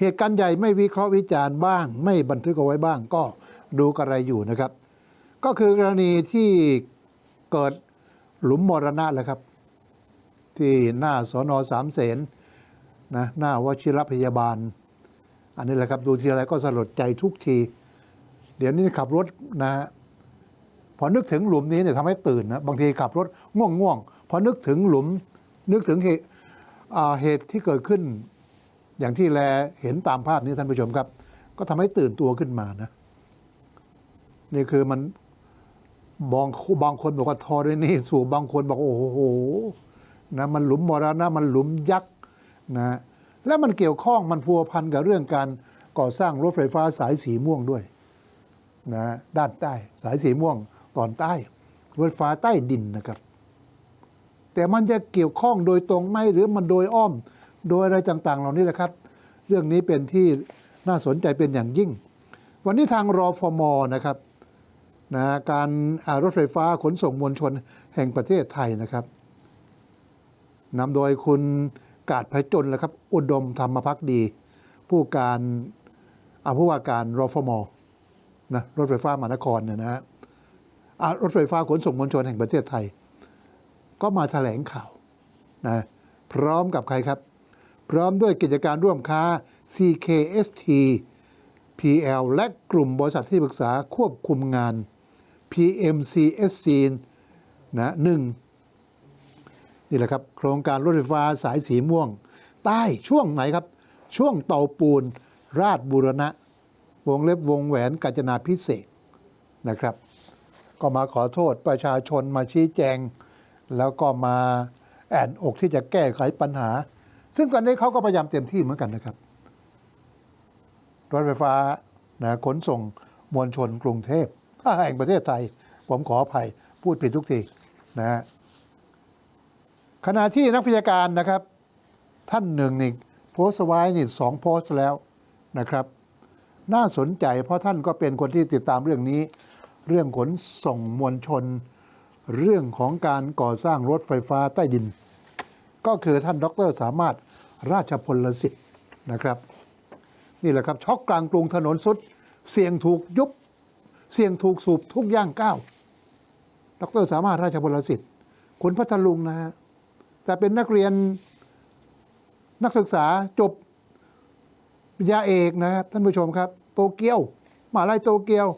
เหตุการณ์ใหญ่ไม่วิเคราะห์วิจารณ์บ้าง ไม่บันทึกเอาไว้บ้าง ก็ดูกระไรอยู่นะครับ ก็คือกรณีที่เกิดหลุมมรณะแหละครับ ที่หน้าสอนอสามเสนนะหน้าวชิรพยาบาล อันนี้แหละครับดูทีไรก็สลดใจทุกที เดี๋ยวนี้ขับรถนะฮะพอนึกถึงหลุมนี้เนี่ยทำให้ตื่นนะบางทีขับรถง่วงง่วงๆพอนึกถึงหลุม นึกถึงเหตุเหตุที่เกิดขึ้น อย่างที่แลเห็นตามภาพนี้ท่านผู้ชมครับ ก็ทำให้ตื่นตัวขึ้นมานะนี่คือมันบางบางคนบอกว่าทอรนี่สู่บางคนบอกโอ้โหนะมันหลุมมรณะมันหลุมยักษ์นะและมันเกี่ยวข้องมันพัวพันกับเรื่องการก่อสร้างรถไฟฟ้าสายสีม่วงด้วยนะด้านใต้สายสีม่วงตอนใต้รถไฟฟ้าใต้ดินนะครับ แต่มันจะเกี่ยวข้องโดยตรงไหมหรือมันโดยอ้อม โดยอะไรต่างๆ เหล่านี้แหละครับ เรื่องนี้เป็นที่น่าสนใจเป็นอย่างยิ่ง วันนี้ทางรอฟมนะครับนะการารถไฟฟ้าขนส่งมวลชนแห่งประเทศไทยนะครับนำโดยคุณกาดพจนแล้วครับ อุดมธรรมพักดี ผู้การอาผู้ว่าการรอฟมนะรถไฟฟ้ามานครเนี่ยนะฮะรถไฟฟ้าขนส่งมวลชนแห่งประเทศไทย ก็มาแถลงข่าวนะพร้อมกับใครครับ พร้อมด้วยกิจการร่วมค้า CKST PL และกลุ่มบริษัทที่ปรึกษาควบคุมงาน PMCSC นะหนึ่งนี่แหละครับ โครงการรถไฟฟ้าสายสีม่วง ใต้ช่วงไหนครับ ช่วงเตาปูน ราชบุรณะ วงเล็บวงแหวนกาญจนาพิเศษนะครับ ก็มาขอโทษประชาชนมาชี้แจง แล้วก็มาแอนอกที่จะแก้ไขปัญหา ซึ่งตอนนี้เขาก็พยายามเต็มที่เหมือนกันนะครับ รถไฟฟ้านะขนส่งมวลชนกรุงเทพอ่าแห่งประเทศไทย ผมขออภัยพูดผิดทุกทีนะฮะขณะที่นักพิจการนะครับ ท่านหนึ่งนี่โพสต์ไว้นี่สองโพสต์แล้วนะครับ น่าสนใจเพราะท่านก็เป็นคนที่ติดตามเรื่องนี้ เรื่องขนส่งมวลชน เรื่องของการก่อสร้างรถไฟฟ้าใต้ดิน ก็คือท่านดรสามารถ ราชพลสิทธิ์นะครับ นี่แหละครับช็อกกลางกรุงถนนสุด เสี่ยงถูกยุบ เสี่ยงถูกสูบทุกย่างก้าวดรสามารถราชพลสิทธิ์ คนพัทลุงนะฮะแต่เป็นนักเรียนนักศึกษาจบปริญญาเอกนะครับท่านผู้ชมครับ โตเกียวมหาลัยโตเกียว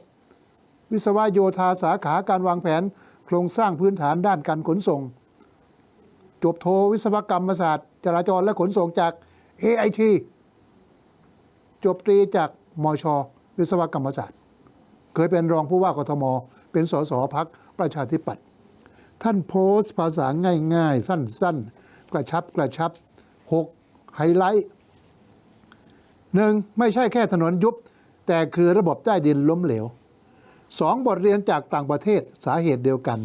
วิศวโยธาสาขาการวางแผน โครงสร้างพื้นฐานด้านการขนส่ง จบโทวิศวกรรมศาสตร์ จราจรและขนส่งจาก AIT จบตรีจากมช วิศวกรรมศาสตร์ เคยเป็นรองผู้ว่ากทม เป็นสสพักประชาธิปัตย์ท่านโพสต์ภาษาง่ายๆ สั้นๆ กระชับกระชับ 6 ไฮไลท์หนึ่งไม่ใช่แค่ถนนยุบ แต่คือระบบใต้ดินล้มเหลวสองบทเรียนจากต่างประเทศสาเหตุเดียวกัน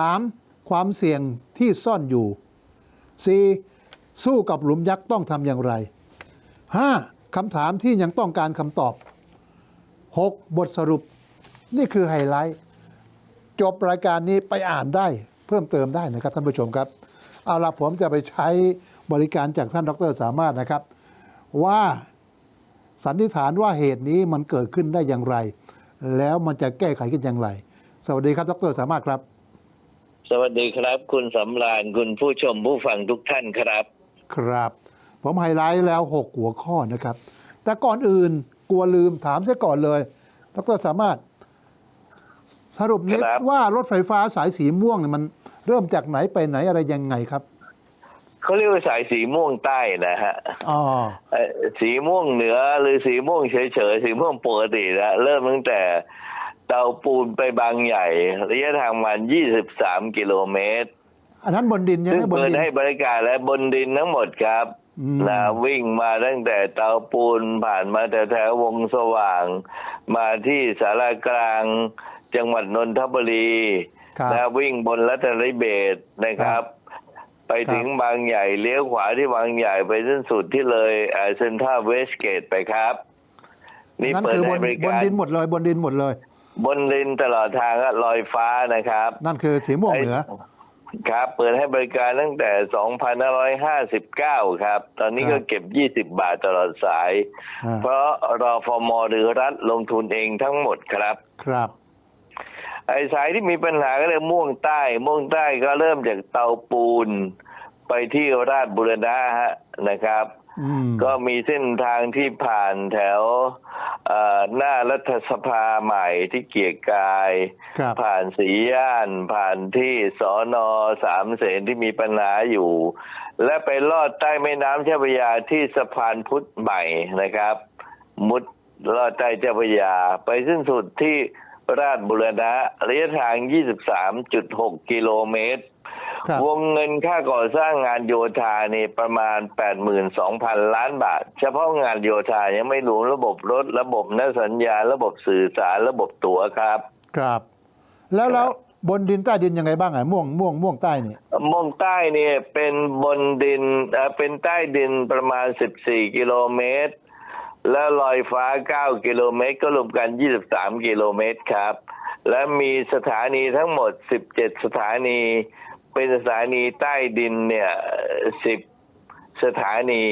3. ความเสี่ยงที่ซ่อนอยู่ 4. สู้กับหลุมยักษ์ต้องทำอย่างไร 5. คำถามที่ยังต้องการคำตอบ 6. บทสรุป นี่คือไฮไลท์ จบรายการนี้ไปอ่านได้เพิ่มเติมได้นะครับท่านผู้ชมครับ เอาละผมจะไปใช้บริการจากท่านดรสามารถนะครับ ว่าสันนิษฐานว่าเหตุนี้มันเกิดขึ้นได้อย่างไร แล้วมันจะแก้ไขกันอย่างไร สวัสดีครับดรสามารถครับ สวัสดีครับ คุณสำราญคุณผู้ชมผู้ฟังทุกท่านครับ ครับ ผมไฮไลท์แล้ว 6 หัวข้อนะครับ แต่ก่อนอื่นกลัวลืมถามเสียก่อนเลยดรสามารถ สรุปนิดครับ ว่ารถไฟฟ้าสายสีม่วงเนี่ยมันเริ่มจากไหนไปไหนอะไรยังไงครับเขาเรียกว่าสายสีม่วงใต้นะฮะอ๋อเอ่อสีม่วงเหนือหรือสีม่วงเฉยๆสีม่วงปกตินะเริ่มตั้งแต่ เตาปูนไปบางใหญ่ ระยะทางประมัน 23 กิโลเมตร อันนั้นบนดินใช่ไหซึ่มงบนเปิดดิน ให้บริการและบนดินทั้งหมดครับอืม นะวิ่งมาตั้งแต่เตาปูนผ่านมาแถวๆวงสว่าง มาที่สารากลาง จังหวัดนนทบุรีครับ นะวิ่งบนรัตนเบศรนะครับ ไปถึงบางใหญ่เลี้ยวขวาที่บางใหญ่ไปสิ้นสุดที่เลยเซ็นทรัลเวสเกตไปครับ นี่นั่นเปิดคือบให้นบริบนการ ดินหมดเลยบนดินหมดเลย บนดินตลอดทางก็ลอยฟ้านะครับ นั่นคือสีม่วงเหนือไครับ เปิดให้บริการตั้งแต่ 2559 ครับ ตอนนี้ก็ครับเก็บ 20 บาทตลอดสาย อ่า เพราะรอฟมหรือรัฐลงทุนเองทั้งหมดครับ ครับ ไอ้สายที่มีปัญหาก็เลยม่วงใต้ ม่วงใต้ก็เริ่มจากเตาปูน ไปที่ราชบุรณะฮะนะครับอืม ก็มีเส้นทางที่ผ่านแถวเอ่อหน้ารัฐสภาใหม่ที่เกียรติกายครับผ่านสีย่าน ผ่านที่สอนอสามเสนที่มีปัญหาอยู่ และไปลอดใต้แม่น้ำเจ้าพระยาที่สะพานพุทธใหม่นะครับ มุดลอดใต้เจ้าพระยา ไปสิ้นสุดที่ราชบุรณะระยะทาง 23.6 กิโลเมตรครับ วงเงินค่าก่อสร้างงานโยธานี่ประมาณ 82,000 ล้านบาท เฉพาะงานโยธายังไม่รวมระบบรถ ระบบนัสัญญาณระบบสื่อสารระบบตั๋วครับ ครับ แล้วแล้วบนดินใต้ดินยังไงบ้างอะม่วงม่วงม่วงใต้นี่มองใต้เนี่ยเป็นบนดินเอ่อเป็นใต้ดินประมาณ 14 กิโลเมตร แล้วลอยฟ้า 9 กิโลเมตร ก็รวมกัน 23 กิโลเมตรครับ และมีสถานีทั้งหมด 17 สถานี เป็นสถานีใต้ดินเนี่ย10สถานี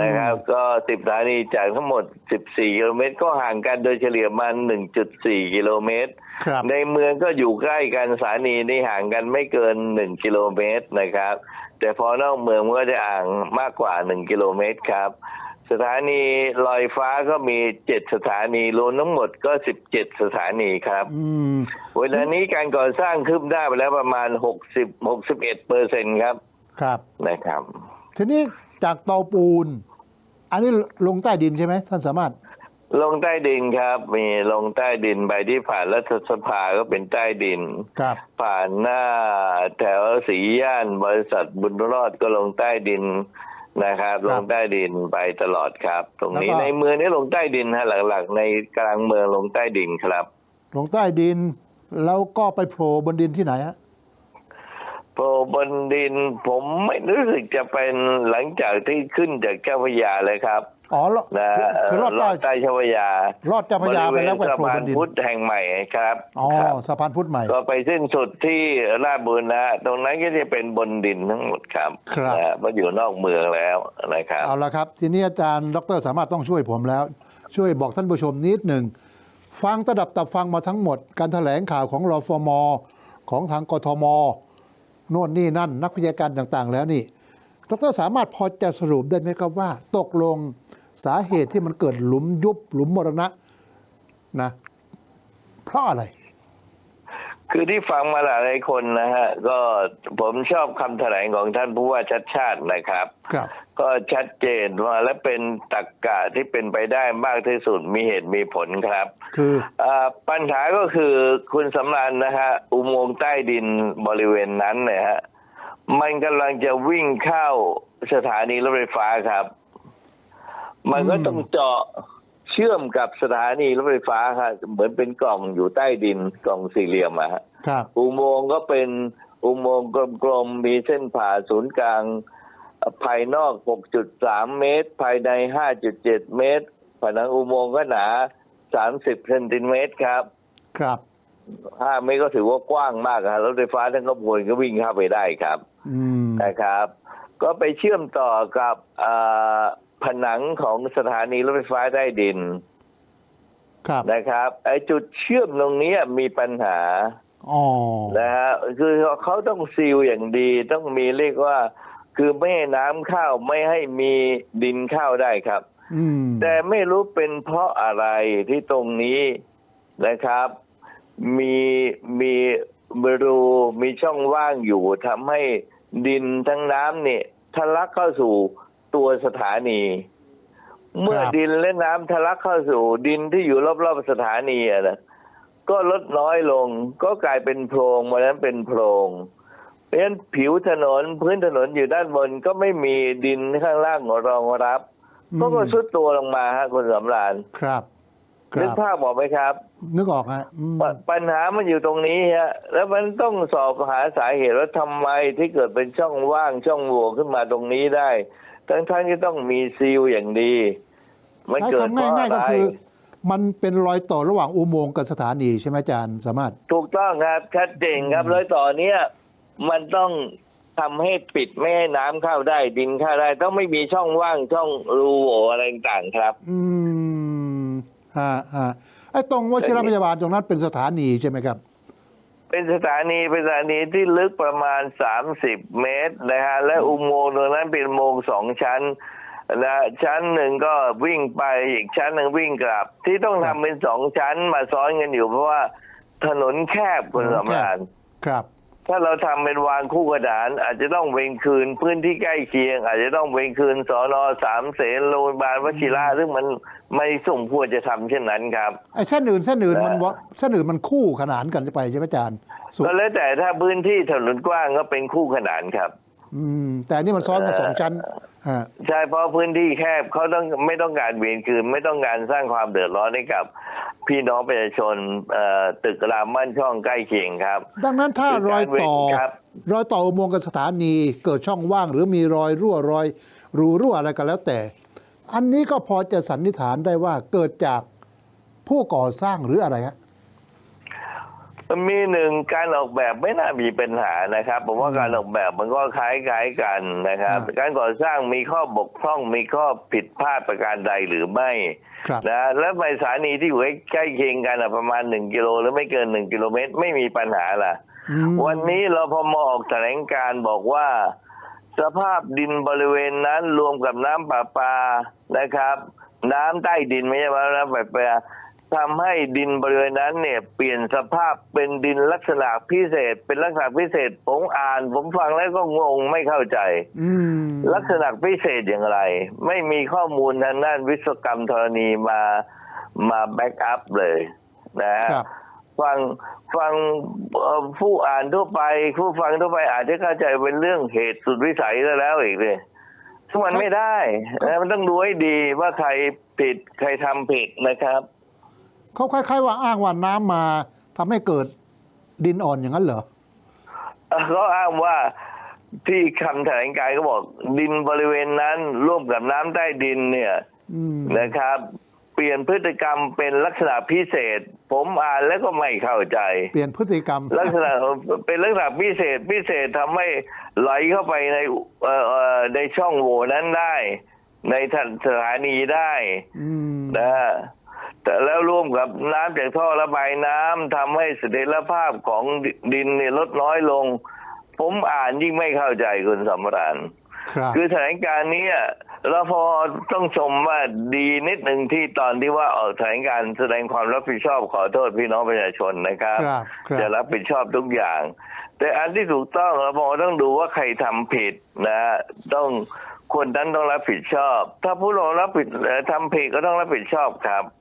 นะครับ ก็10สถานีจากทั้งหมด14กิโลเมตร ก็ห่างกันโดยเฉลี่ยมัน1.4กิโลเมตรครับในเมืองก็อยู่ใกล้กันสถานีนี่ห่างกันไม่เกินหนึ่งกิโลเมตรนะครับ แต่พอนอกเมืองมันก็จะห่างมากกว่าหนึ่งกิโลเมตรครับ สถานีลอยฟ้าก็มีเจ็ดสถานีรวมทั้งหมดก็สิบเจ็ดสถานีครับอืมเวลานี้การก่อสร้างคืบหน้าไปแล้วประมาณหกสิบหกสิบเอ็ดเปอร์เซ็นครับ ครับนะครับ ทีนี้จากเตาปูน อันนี้ลงใต้ดินใช่ไหมท่านสามารถ ลงใต้ดินครับ มีลงใต้ดินไปที่ผ่านรัฐสภาก็เป็นใต้ดินครับ ผ่านหน้าแถวสีย่านบริษัทบุญรอดก็ลงใต้ดิน นะครับ ลงใต้ดินไปตลอดครับ ตรงนี้แล้วก็ ในเมืองนี้ลงใต้ดินฮะหลักๆ ในกลางเมืองลงใต้ดินครับ ลงใต้ดิน แล้วก็ไปโผล่บนดินที่ไหนฮะโผล่บนดินผมไม่รู้สึกจะเป็นหลังจากที่ขึ้นจากเจ้าพระยาเลยครับ อ๋อลนะคือลอดใต้ใต้เจ้าพระยารอดเจ้าพระยาไปแล้วไปบริเวณสะโผล่พาบนนดินพุทธแห่งใหม่ครับอ๋อครับสะพานพุทธใหม่ ก็ไปสิ้นสุดที่ราชบุรณะตรงนั้นก็จะเป็นบนดินทั้งหมดครับครับนะเพราะอยู่นอกเมืองแล้วนะครับเอาละครับ ทีนี้อาจารย์ดรสามารถต้องช่วยผมแล้ว ช่วยบอกท่านผู้ชมนิดหนึ่งฟังตะดับตับฟังมาทั้งหมด การแถลงข่าวของรฟมของทางกทมโน่นนี่นั่น นักวิชาการต่างๆ แล้วนี่ดรสามารถพอจะสรุปได้ไหมครับว่า ตกลง สาเหตุที่มันเกิดหลุมยุบหลุมมรณะนะ เพราะอะไร คือที่ฟังมาหลายๆคนนะฮะ ก็ผมชอบคำแถลงของท่านผู้ว่าชัดชาตินะครับ ครับ ก็ชัดเจนว่าและเป็นตรรกกะที่เป็นไปได้มากที่สุดมีเหตุมีผลครับ คืออาปัญหาก็คือคุณสำรานนะฮะอุโมงค์ใต้ดินบริเวณนั้นเนี่ยฮะมันกำลังจะวิ่งเข้าสถานีรถไฟฟ้าครับ มันก็ต้องเจาะเชื่อมกับสถานีรถไฟฟ้าครับเหมือนเป็นกล่องอยู่ใต้ดินกล่องสี่เหลี่ยมอะฮะครับ อุโมงค์ก็เป็นอุโมงค์กลมๆมีเส้นผ่าศูนย์กลางเอ่อภายนอก 6.3 เมตร ภายใน 5.7 เมตร ผนังอุโมงค์ก็หนา 30เซนติเมตรครับ ครับ5เมตรก็ถือว่ากว้างมากครับรถไฟฟ้าทั้งขบวนก็วิ่งเข้าไปได้ครับอืมนะครับ ก็ไปเชื่อมต่อกับอ่า ผนังของสถานีรถไฟฟ้าใต้ดินครับนะครับ ไอ้จุดเชื่อมตรงนี้มีปัญหาอ๋อนะฮะคือเขาต้องซีลอย่างดีต้องมีเรียกว่า คือไม่ให้น้ำเข้าไม่ให้มีดินเข้าได้ครับอืมแต่ไม่รู้เป็นเพราะอะไรที่ตรงนี้นะครับ มีมีรูมีช่องว่างอยู่ทำให้ดินทั้งน้ำเนี่ยทะลักเข้าสู่ ตัวสถานี เมื่อดินและน้ำทะลักเข้าสู่ดินที่อยู่รอบๆสถานีอะนะก็ลดน้อยลงก็กลายเป็นโพรงวันนั้นเป็นโพรงเพราะฉะนั้นผิวถนนพื้นถนนอยู่ด้านบนก็ไม่มีดินข้างล่างรองรับอืมก็ก็สุดตัวลงมาฮะคุณสำราญครับคนึรักบภาพบอกไหมครับ นึกออกฮะอืมปปัญหามันอยู่ตรงนี้ฮะแล้วมันต้องสอบหาสาเหตุว่าทำไมที่เกิดเป็นช่องว่างช่องโหว่ขึ้นมาตรงนี้ได้ ทั้งทั้งๆที่ต้องมีซีลอย่างดี มันใช้เกิดคำเพราะง่ายอะๆก็ไรคือมันเป็นรอยต่อระหว่างอุโมงค์กับสถานีใช่ไหมอาจารย์สามารถ ถูกต้องครับชัดเจนครับรอยต่อเนี้ยมันต้องทำให้ปิดไม่ให้น้ำเข้าได้ดินเข้าได้ ต้องไม่มีช่องว่างช่องรูโหว่อะไรต่างๆครับ อืมฮะฮะไอ้ตรงวชิรพยาบาลตรงนั้นเป็นสถานีใช่ไหมครับ เป็นสถานีเป็นสถานีที่ลึกประมาณ30เมตรนะฮะและอุโมงค์ตรงนั้นเป็นอุโมงค์สองชั้นนะชั้นหนึ่งก็วิ่งไปอีกชั้นหนึ่งวิ่งกลับ ที่ต้องทำเป็นสองชั้นมาซ้อนกันอยู่เพราะว่าถนนแคบคุณถนนแคบสำราญครับ ถ้าเราทำเป็นวางคู่กระดาน อาจจะต้องเวงคืนพื้นที่ใกล้เคียง อาจจะต้องเวงคืนสอนอสามเสนโรงพยาบาลวชิระซึ่งมันไม่สมควรจะทำเช่นนั้นครับไอ้เส้นอื่นเส้นอื่นมันเออวะเส้นอื่นมันคู่ขนานกันไปใช่ไหมอาจารย์สุดก็แล้วแต่ถ้าพื้นที่ถนนกว้างก็เป็นคู่ขนานครับ อืม แต่อันนี่มันซ้อนกันสองชั้นฮะใช่เพราะพื้นที่แคบเขาต้องไม่ต้องการเวียนคืน ไม่ต้องการสร้างความเดือดร้อนให้กับ พี่น้องประชาชนเอ่อตึกรามบ้านช่องใกล้เคียงครับ ดังนั้นถ้ารอยต่อ ครับรอยต่ออุโมงค์กับสถานีเกิดช่องว่าง หรือมีรอยรั่วรอย รูรั่วอะไรก็แล้วแต่ อันนี้ก็พอจะสันนิษฐานได้ว่าเกิดจากผู้ก่อสร้างหรืออะไรฮะ มีหนึ่งการออกแบบไม่น่ามีปัญหานะครับ ผมว่าการออกแบบมันก็คล้ายๆกันนะครับอ่าการก่อสร้างมีข้อบกพร่องมีข้อผิดพลาดประการใดหรือไม่ครับนะแล้วไปสถานีที่อยู่ใกล้เคียงกันอะประมาณหนึ่งกิโลหรือไม่เกินหนึ่งกิโลเมตร ไม่มีปัญหาล่ะอืมวันนี้เราพอมออกแถลงการบอกว่าสภาพดินบริเวณนั้นรวมกับน้ำประปานะครับ น้ำใต้ดินไม่ใช่ว่าน้ำประปา ทำให้ดินบริเวณนั้นเนี่ยเปลี่ยนสภาพเป็นดินลักษณะพิเศษ เป็นลักษณะพิเศษผมอ่าน ผมฟังแล้วก็งงไม่เข้าใจอืมลักษณะพิเศษอย่างไร ไม่มีข้อมูลทางด้านวิศวกรรมธรณีมามาแบ็กอัพเลยนะฮะครับฟังฟังเอ่อผู้อ่านทั่วไปผู้ฟังทั่วไปอาจจะเข้าใจเป็นเรื่องเหตุสุดวิสัยแล้วแล้วอีกเลยซึ่งมันไม่ได้นะมันต้องดูให้ดีว่าใครผิดใครทำผิดนะครับ เขาคล้ายๆว่าอ้างว่าน้ำมาทำให้เกิดดินอ่อนอย่างนั้นเหรอเอ่อเขาอ้างว่าที่คำแถลงการณ์ก็บอก ดินบริเวณนั้นร่วมกับน้ำใต้ดินเนี่ยอืมนะครับ เปลี่ยนพฤติกรรมเป็นลักษณะพิเศษ ผมอ่านแล้วก็ไม่เข้าใจ เปลี่ยนพฤติกรรม ลักษณะเป็นลักษณะพิเศษพิเศษทำให้ไหลเข้าไปในเอ่อเอ่อในช่องโหว่นั้นได้ ในสถานีได้อืมนะฮะ แต่แล้วร่วมกับน้ำจากท่อระบายน้ำทำให้เสถียรภาพของดินเนี่ยลดน้อยลง ผมอ่านยิ่งไม่เข้าใจคุณสำราญครับคือแถลงการณ์เนี้เราพอต้องชมว่าดีนิดหนึ่งที่ตอนที่ว่าออกแถลงการณ์แสดงความรับผิดชอบขอโทษพี่น้องประชาชนนะครับครับครับ จะรับผิดชอบทุกอย่าง แต่อันที่ถูกต้องเราพอต้องดูว่าใครทำผิดนะต้องคนนั้นต้องรับผิดชอบ ถ้าผู้ลงรับผิดเอ่อทำผิดก็ต้องรับผิดชอบครับครับนะ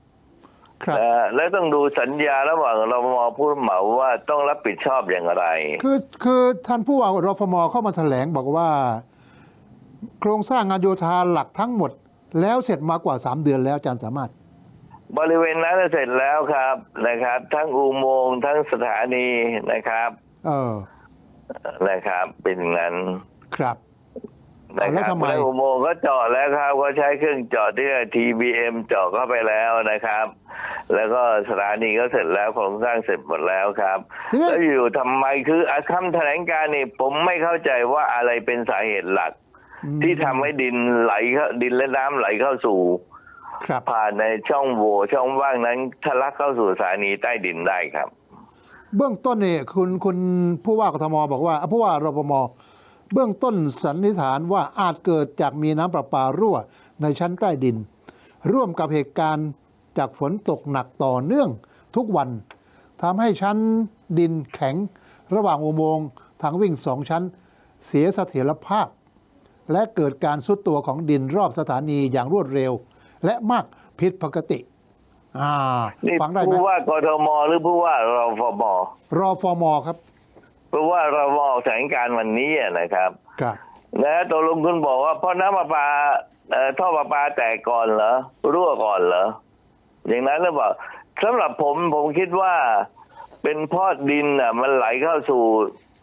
และต้องดูสัญญาระหว่างเรามผู้เหมาว่าต้องรับผิดชอบอย่างไร คือคือท่านผู้ว่ารฟมเข้ามาแถลงบอกว่า โครงสร้างงานโยธาหลักทั้งหมด แล้วเสร็จมากว่า 3 เดือนแล้วอาจารย์สามารถ บริเวณนั้นเสร็จแล้วครับนะครับ ทั้งอุโมงค์ทั้งสถานีนะครับ เออนะครับ เป็นอย่างนั้นครับ นะคแล้วรับทำไมแล้วอุโมงค์ก็เจาะแล้วครับ ก็ใช้เครื่องเจาะที่ TBM เจาะเข้าไปแล้วนะครับ แล้วก็สถานีก็เสร็จแล้วโครงสร้างเสร็จหมดแล้วครับทีนี้ แล้วอยู่ทำไมคืออะคำแถลงการณ์นี่ผมไม่เข้าใจว่าอะไรเป็นสาเหตุหลักอืมที่ทำให้ดินไหลเข้าดินและน้ำไหลเข้าสู่ ครับ ผ่านในช่องโหว่ช่องว่างนั้นทะลักเข้าสู่สถานีใต้ดินได้ครับ เบื้องต้นเนี่ยคุณคุณผู้ว่ากทมบอกว่าอะผู้ว่ารฟม เบื้องต้นสันนิษฐานว่าอาจเกิดจากมีน้ำประปารั่วในชั้นใต้ดิน ร่วมกับเหตุการณ์จากฝนตกหนักต่อเนื่องทุกวันทำให้ชั้นดินแข็ง ระหว่างอุโมงค์ทางวิ่งสองชั้น เสียเสถียรภาพ และเกิดการซุดตัวของดินรอบสถานีอย่างรวดเร็ว และมากผิดปกติอ่านี่ฟังได้ไหมผู้ว่ากทมหรือผู้ว่ารฟมรอฟอมอครับ ผู้ว่ารฟมแถลงการณ์วันนี้อะนะครับครับนะตกลงคุณบอกว่าเพราะน้ำประปาเอ่อท่อประปาแตกก่อนเหรอรั่วก่อนเหรออย่างนั้นหรือเปล่าสำหรับผมผมคิดว่าเป็นเพราะดินอะ มันไหลเข้าสู่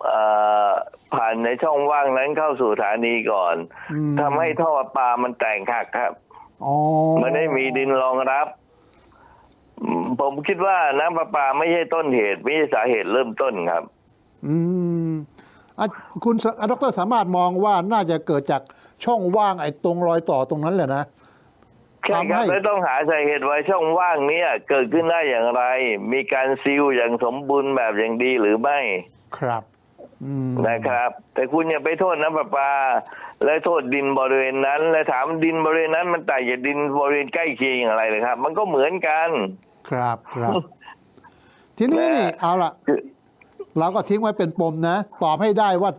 เอ่อผ่านในช่องว่างนั้นเข้าสู่สถานีก่อนอืมทำให้ท่อประปามันแตกหักครับอ๋อมันได้มีดินรองรับอืมผมคิดว่าน้ำประปาไม่ใช่ต้นเหตุ ไม่ใช่สาเหตุเริ่มต้นครับ อืมอะคุณสดรสามารถมองว่าน่าจะเกิดจากช่องว่างไอ้ตรงรอยต่อตรงนั้นแหละนะ ใช่ครับทำให้ แล้วต้องหาสาเหตุว่าช่องว่างเนี้เกิดขึ้นได้อย่างไร มีการซีลอย่างสมบูรณ์แบบอย่างดีหรือไม่ ครับ อืมนะครับ แต่คุณอย่าไปโทษน้ำประปา และโทษดินบริเวณนั้น และถามดินบริเวณนั้นมันต่างจากดินบริเวณใกล้เคียงอย่างไรเลยครับ มันก็เหมือนกัน ครับครับ ทีนี้นี่และเอาละคือ เราก็ทิ้งไว้เป็นปมนะ ตอบให้ได้ว่า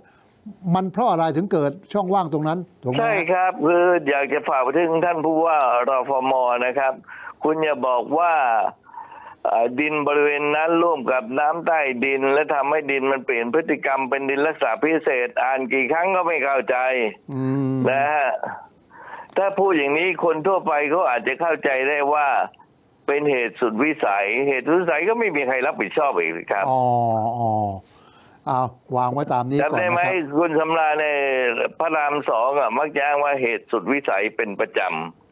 มันเพราะอะไรถึงเกิดช่องว่างตรงนั้นถูกไหมใช่ครับคืออยากจะฝากไปถึงท่านผู้ว่ารฟมนะครับ คุณอย่าบอกว่าเอ่อดินบริเวณนั้นร่วมกับน้ำใต้ดิน และทำให้ดินมันเปลี่ยนพฤติกรรมเป็นดินรักษาพิเศษ อ่านกี่ครั้งก็ไม่เข้าใจอืมนะฮะถ้าพูดอย่างนี้คนทั่วไปเขาอาจจะเข้าใจได้ว่า เป็นเหตุสุดวิสัย เหตุสุดวิสัยก็ไม่มีใครรับผิดชอบอีกครับอ๋ออ๋อเอาวางไว้ตามนี้ก่อนจำได้นะไหมครับคุณสำราญในพระรามสองอะมักจะอ้างว่าเหตุสุดวิสัยเป็นประจ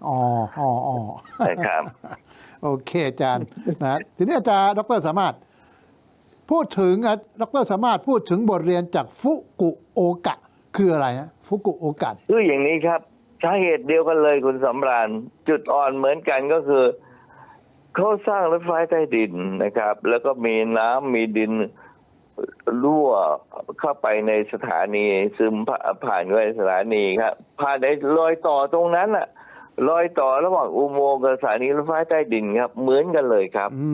อ๋ออ๋ออ๋อำนะครับ โอเคอาจารย์นะทีนี้อาจารย์ดรสามารถ พูดถึงอะดรสามารถพูดถึงบทเรียนจากฟุกุโอกะ คืออะไรฮะฟุกุโอกะคืออย่างนี้ครับสาเหตุเดียวกันเลยคุณสำราญจุดอ่อนเหมือนกันก็คือ เขาสร้างรถไฟใต้ดินนะครับ แล้วก็มีน้ำมีดินรั่วเข้าไปในสถานีซึมผ่านไปสถานีครับผ่านในรอยต่อตรงนั้นอะรอยต่อระหว่างอุโมงค์กับสถานีรถไฟใต้ดินครับ เหมือนกันเลยครับ อื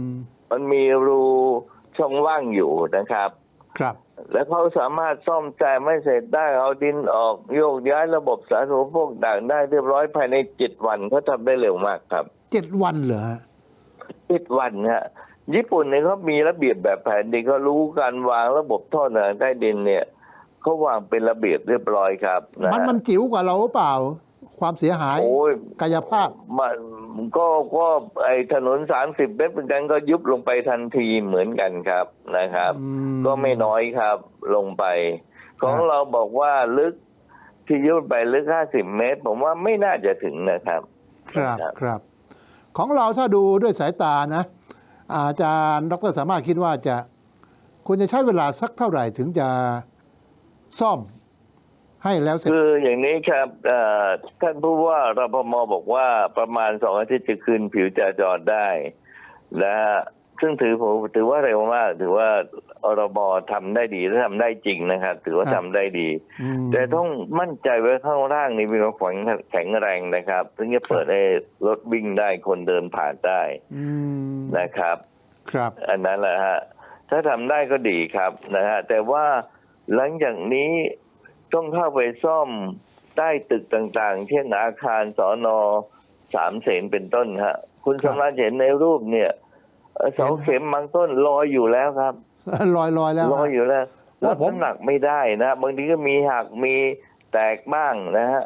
มมันมีรูช่องว่างอยู่นะครับ ครับ แล้วเขาสามารถซ่อมแซมไม่เสร็จได้เอาดินออกโยกย้ายระบบสาธารณูปโภคต่างได้เรียบร้อยภายในเจ็ดวันเขาทำได้เร็วมากครับ เจ็ดวันเหรอฮะเจ็ดวันฮะญี่ปุ่นเนี่ยเขามีระเบียบแบบแผนดินเขารู้การวางระบบท่อน้ำใต้ดินเนี่ยเขาวางเป็นระเบียบเรียบร้อยครับนะมันฮะมันจิ๋วกว่าเราหรือเปล่า ความเสียหายโอ้ยกายภาพมันก็ก็ไอถนนสามสิบเมตรเหมือนกันก็ยุบลงไปทันทีเหมือนกันครับนะครับอืมก็ไม่น้อยครับลงไป ของครับเราบอกว่าลึกที่ยุบไปลึกห้าสิบเมตร ผมว่าไม่น่าจะถึงนะครับ ครับครับครับ ของเราถ้าดูด้วยสายตานะอาจารย์ดรสามารถคิดว่าจะควรจะใช้เวลาสักเท่าไหร่ถึงจะซ่อมให้แล้วเสร็จคืออย่างนี้ครับท่านผู้ว่ารพมบอกว่าประมาณสองอาทิตย์จะคืนผิวจราจรได้นะฮะซึ่งถือผมถือว่าเร็วมากถือว่า อรบทำได้ดีและทำได้จริงนะครับถือว่าครับทำได้ดีอืมแต่ต้องมั่นใจไว้ข้างล่างนี่มีความแข็งแข็งแรงนะครับถึงจะเปิดให้รถวิ่งได้คนเดินผ่านได้อืมนะครับ ครับ อันนั้นแหละฮะถ้าทำได้ก็ดีครับนะฮะแต่ว่าหลังจากนี้ต้องเข้าไปซ่อมใต้ตึกต่างๆ เช่นอาคารสอนอสามเสนเป็นต้นฮะ คุณครับสำราญเห็นในรูปเนี่ย เอ่อเสาเข็มบางต้นลอยอยู่แล้วครับลอยลอยแล้วลอยอยู่แล้วว่ารับผมน้ำหนักไม่ได้นะบางทีก็มีหักมีแตกบ้างนะฮะ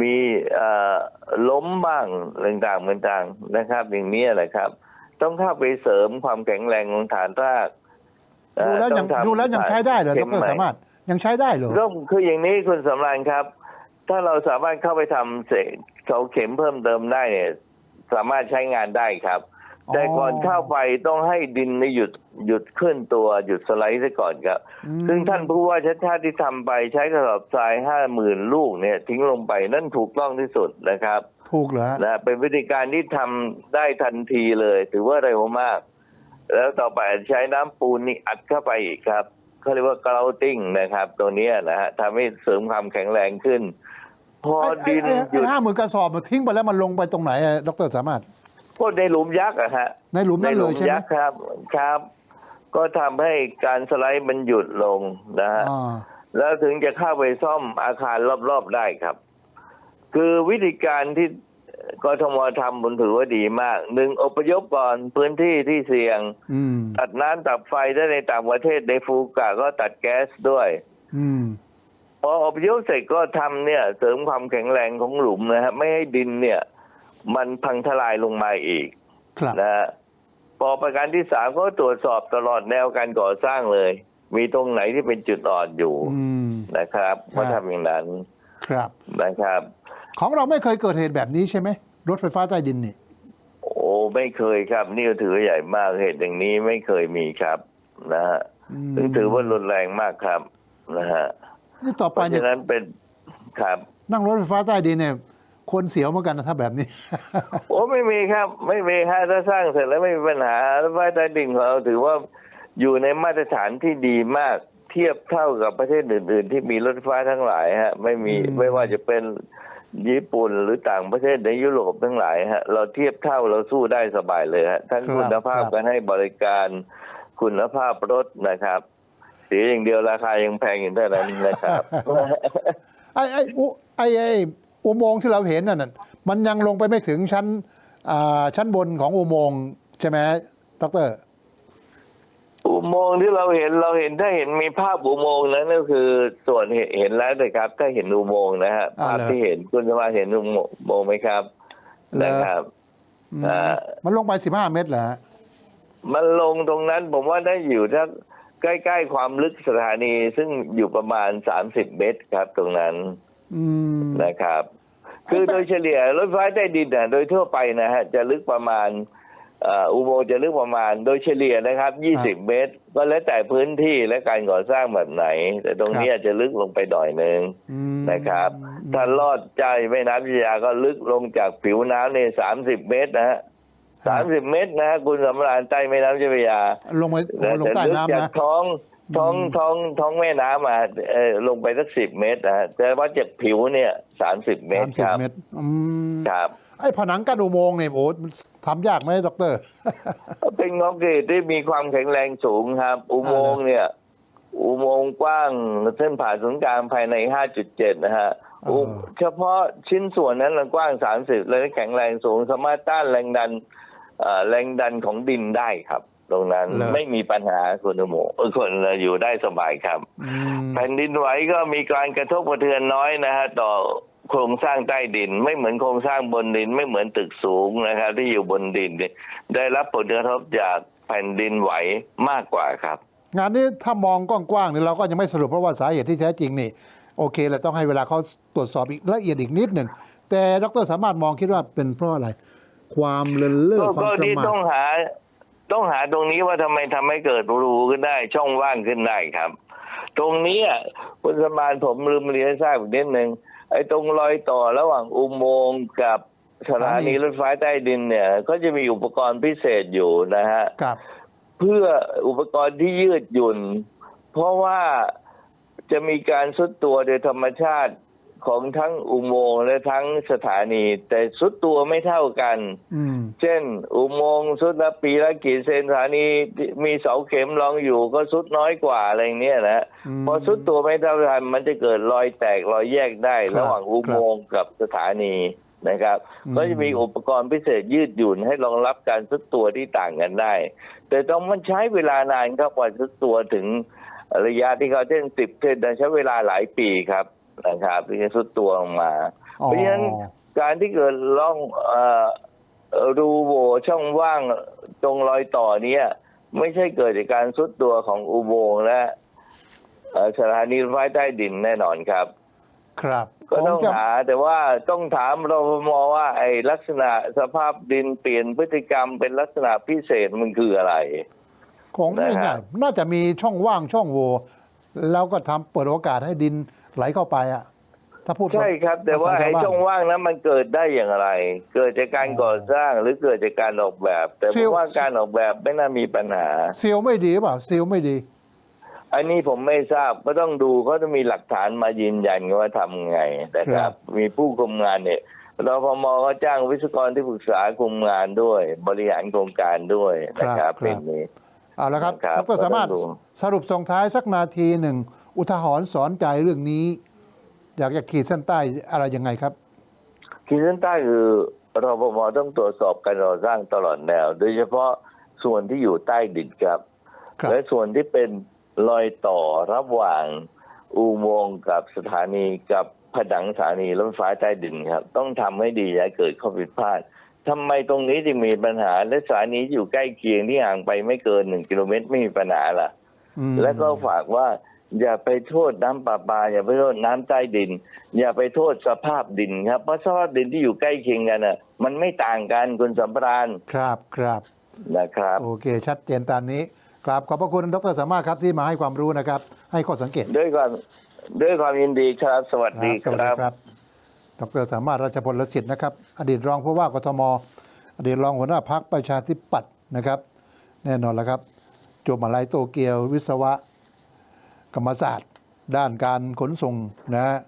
มีเอ่อล้มบ้างต่างๆต่างๆนะครับ อย่างนี้แหละครับ ต้องเข้าไปเสริมความแข็งแรงของฐานรากเอ่ดูอแล้วยังต้องทำดูแล้วยังใช้ได้เหรอดข็รใหม่สามารถยังใช้ได้เหรอก็คืออย่างนี้คุณสำราญครับ ถ้าเราสามารถเข้าไปทำเสกเสาเข็มเพิ่มเติมได้เนี่ย สามารถใช้งานได้ครับอ๋อ แต่ก่อนเข้าไปต้องให้ดินนี่หยุดหยุดเคลื่อนตัวหยุดสไลด์ซะก่อนครับอืมซึ่งท่านผู้ว่าชัดชาติที่ทำไปใช้กระสอบทรายห้าหมื่นลูกเนี่ย ทิ้งลงไปนั่นถูกต้องที่สุดนะครับ ถูกเหรอฮะนะเป็นวิธีการที่ทำได้ทันทีเลย ถือว่าเร็วมาก แล้วต่อไปใช้น้ำปูนนี่อัดเข้าไปอีกครับเขาเรียกว่า grouting นะครับ ตัวเนี้ยนะฮะทำให้เสริมความแข็งแรงขึ้น พอไอ้ดินไอ้หไอ้ยุดห้าหมื่นกระสอบมันทิ้งไปแล้วมันลงไปตรงไหนอะดรสามารถ ก็ในหลุมยักษ์อะฮะในหลุมในนั่นหเลลุยมใช่ไหมยักษ์ครับครับ ก็ทำให้การสไลด์มันหยุดลงนะฮะอ่าแล้วถึงจะเข้าไปซ่อมอาคารรอบๆได้ครับ คือวิธีการที่กทมทำผมถือว่าดีมากหนึ่งอพยพก่อนพื้นที่ที่เสี่ยงอืมตัดน้ำตัดไฟได้ในต่างประเทศในฟูกะก็ตัดแก๊สด้วยอืมพออพยพเสร็จก็ทำเนี่ย เสริมความแข็งแรงของหลุมนะฮะไม่ให้ดินเนี่ย มันพังทลายลงมาอีกครับนะฮะพอประการที่สามก็ตรวจสอบตลอดแนวการก่อสร้างเลย มีตรงไหนที่เป็นจุดอ่อนอยู่อืมนะครับก็ทำอย่างนั้นครับนะครับ ของเราไม่เคยเกิดเหตุแบบนี้ใช่ไหมรถไฟฟ้าใต้ดินนี่โอ้ไม่เคยครับ นี่ก็ถือว่าใหญ่มากเหตุอย่างนี้ไม่เคยมีครับนะฮะอืมซึ่งถือว่ารุนแรงมากครับนะฮะนี่ต่อเพไปราะเนี่ยฉะนั้นเป็นครับ นั่งรถไฟฟ้าใต้ดินเนี่ย คนเสียวเหมือนกันนะถ้าแบบนี้ โอ้ไม่มีครับ ไม่มีฮะถ้าสร้างเสร็จแล้วไม่มีปัญหารถไฟใต้ดินของเราถือว่าอยู่ในมาตรฐานที่ดีมากเทียบเท่ากับประเทศอื่น ๆ ที่มีรถไฟฟ้าทั้งหลายฮะ ไม่มีอืมไม่ว่าจะเป็นญี่ปุ่นหรือต่างประเทศในยุโรปทั้งหลายฮะเราเทียบเท่าเราสู้ได้สบายเลยฮะทั้งคุณภาพการให้บริการคุณภาพรถนะครับเสียอย่างเดียวราคายังแพงอยู่เท่านั้นนะครับไอ้ไอ้อุไอ้ไอ้ อุโมงค์ที่เราเห็นน่ะนะมันยังลงไปไม่ถึงชั้นอ่าชั้นบนของอุโมงค์ใช่ไหมดอกเตอรอุโมงค์ที่เราเห็นเราเห็นถ้าเห็นมีภาพอุโมงค์นั้นก็คือส่วนเห็นเห็นแล้วนะครับ ถ้าเห็นอุโมงค์นะฮะอ่าภาพเหรอที่เห็นคุณจะมาเห็นอุโมงค์ไหมครับเหรอนะครับอืมอ่ามันลงไปสิบห้าเมตรเหรอฮะมันลงตรงนั้นผมว่าได้อยู่ถ้าใกล้ๆความลึกสถานีซึ่งอยู่ประมาณสามสิบเมตรครับตรงนั้นอืมนะครับ คือโดยเฉลี่ยรถไฟใต้ดินน่ะโดยทั่วไปนะฮะจะลึกประมาณเอ่ออุโมงค์จะลึกประมาณโดยเฉลี่ยนะครับ 20 เมตร ก็แล้วแต่พื้นที่และการก่อสร้างแบบไหน แต่ตรงนี้อาจจะลึกลงไปหน่อยหนึ่งอืมนะครับ ถ้าลอดใจแม่น้ำเจ้าพระยาก็ลึกลงจากผิวน้ำใน 30 เมตรนะฮะ30เมตรนะฮะคุณสำราญใต้แม่น้ำเจ้าพระยา ลงไปแต่ลงใต้ลึกน้ำจากนะท้อง ท้องท้องท้องแม่น้ำมาเอ่อลงไปสักสิบเมตรนะฮะแต่ว่าจากผิวเนี่ยสามสิบเมสาตมรสิบครับเมตรอืมครับไอ้ผนังกั้นอุโมงค์เนี่ยโอ้มันทำยากไหมดอกเตอร เป็นงอกเกตที่มีความแข็งแรงสูงครับ อุโมงค์เนี่ย อุโมงค์กว้างเส้นผ่าศูนย์กลางภายใน 5.7 นะฮะอ่าอุ เฉพาะชิ้นส่วนนั้นมันกว้าง 30 และแข็งแรงสูงสามารถต้านแรงดันเอ่อแรงดันของดินได้ครับ ตรงนั้นเหรอ ไม่มีปัญหาคุณอุโมงค์เออคนอยู่ได้สบายครับ อืมแผ่นดินไหวก็มีการกระทบกระเทือนน้อยนะฮะต่อโครงสร้างใต้ดิน ไม่เหมือนโครงสร้างบนดิน ไม่เหมือนตึกสูงนะครับ ที่อยู่บนดินเนี่ยได้รับผลกระทบจากแผ่นดินไหวมากกว่าครับ งานนี้ถ้ามองกว้างๆเนี่ยเราก็ยังไม่สรุปเพราะว่าสาเหตุที่แท้จริงนี่ โอเคแหละต้องให้เวลาเขาตรวจสอบอีกละเอียดอีกนิดหนึ่งแต่ดรสามารถมองคิดว่าเป็นเพราะอะไร ความเลินเล่อก็ความก็ประที่มาทต้องหา ต้องหาตรงนี้ว่าทำไมทำให้เกิดรูขึ้นได้ ช่องว่างขึ้นได้ครับ ตรงนี้อะคุณสมานผมลืมเรียนให้ทราบอีกนิดหนึ่งไอ้ตรงรอยต่อระหว่างอุโมงค์กับสถานีรถไฟใต้ดินเนี่ย ก็จะมีอุปกรณ์พิเศษอยู่นะฮะครับเพื่ออุปกรณ์ที่ยืดหยุ่น เพราะว่าจะมีการสุดตัวโดยธรรมชาติ ของทั้งอุโมงค์และทั้งสถานี แต่สุดตัวไม่เท่ากัน อืม เช่น อุโมงค์สุดละปีละกี่เซนสถานีมีเสาเข็มรองอยู่ก็สุดน้อยกว่าอะไรเนี้ยนะอืมพอสุดตัวไม่เท่ากันมันจะเกิดรอยแตกรอยแยกได้ ครับระหว่างอุโมงค์กับสถานีนะครับ อืม ก็จะมีอุปกรณ์พิเศษยืดหยุ่นให้รองรับการสุดตัวที่ต่างกันได้ แต่ต้องมันใช้เวลานานครับกว่าสุดตัวถึงระยะที่เขาเช่นสิบเซนใช้เวลาหลายปีครับ นะครับที่จะสุดตัวลงมาอ๋อเพราะฉะนั้นการที่เกิดร่องเอ่อรูโหว่ช่องว่างตรงรอยต่อเนี้ยไม่ใช่เกิดจากการสุดตัวของอุโมงค์และเอ่อสถานีรถไฟใต้ดินแน่นอนครับ ครับก็ต้องผมจะหาแต่ว่าต้องถามรพมว่า ไอ้ลักษณะสภาพดินเปลี่ยนพฤติกรรมเป็นลักษณะพิเศษมันคืออะไรของไม่นะครัง่ายบน่าจะมีช่องว่างช่องโหว่แล้วก็ทำเปิดโอกาสให้ดิน ไหลเข้าไปอะ ถ้าพูดใช่ครับ แต่ว่าภษไอ้ชบ้นช่องว่างนั้นมันเกิดได้อย่างไร เกิดจากการก่อสร้างหรือเกิดจากการออกแบบ แต่ผซิลมว่าการออกแบบไม่น่ามีปัญหาซีลไม่ดีหรือเปล่าซีลไม่ดีอันนี้ผมไม่ทราบก็ต้องดูเขาจะมีหลักฐานมายืนยันว่าทำไงนะคครัรับบมีผู้คุมงานเนี่ยรพมก็จ้างวิศวกรที่ปรึกษาคุมงานด้วย บริหารโครงการด้วยนะครับเป็นนี้เอาละครับครับดรสามารถก็ต้องดูสรุปส่งท้ายสักนาทีหนึ่ง อุทาหรณ์สอนใจเรื่องนี้ อยากจะขีดเส้นใต้อะไรยังไงครับ ขีดเส้นใต้คือรพมต้องตรวจสอบการก่อสร้างตลอดแนว โดยเฉพาะส่วนที่อยู่ใต้ดินครับครับและส่วนที่เป็นรอยต่อระหว่างอุโมงค์กับสถานีกับผนังสถานีรถไฟฟ้าใต้ดินครับ ต้องทำให้ดีอย่าเกิดข้อผิดพลาดทำไมตรงนี้จึงมีปัญหา และสถานีอยู่ใกล้เคียงที่ห่างไปไม่เกินหนึ่งกิโลเมตรไม่มีปัญหาล่ะอืมแล้วก็ฝากว่า อย่าไปโทษน้ำประปา อย่าไปโทษน้ำใต้ดิน อย่าไปโทษสภาพดินครับ เพราะสภาพดินที่อยู่ใกล้เคียงกันน่ะ มันไม่ต่างกันคุณสัมปราณครับครับนะครับ โอเค ชัดเจนตามนี้ครับขอบพระคุณดรสามารถครับที่มาให้ความรู้นะครับ ให้ข้อสังเกตด้วยความด้วยความยินดีครับสวัสดีสวัสคดีรับครับ ดรสามารถราชพลสิทธิ์นะครับ อดีตรองผู้ว่ากทม อดีตรองหัวหน้าพักประชาธิปัตย์นะครับ แน่นอนแล้วครับจบมหาลัยโตเกียววิศวะก รรมศาสตร์ ด้านการขนส่งนะฮะ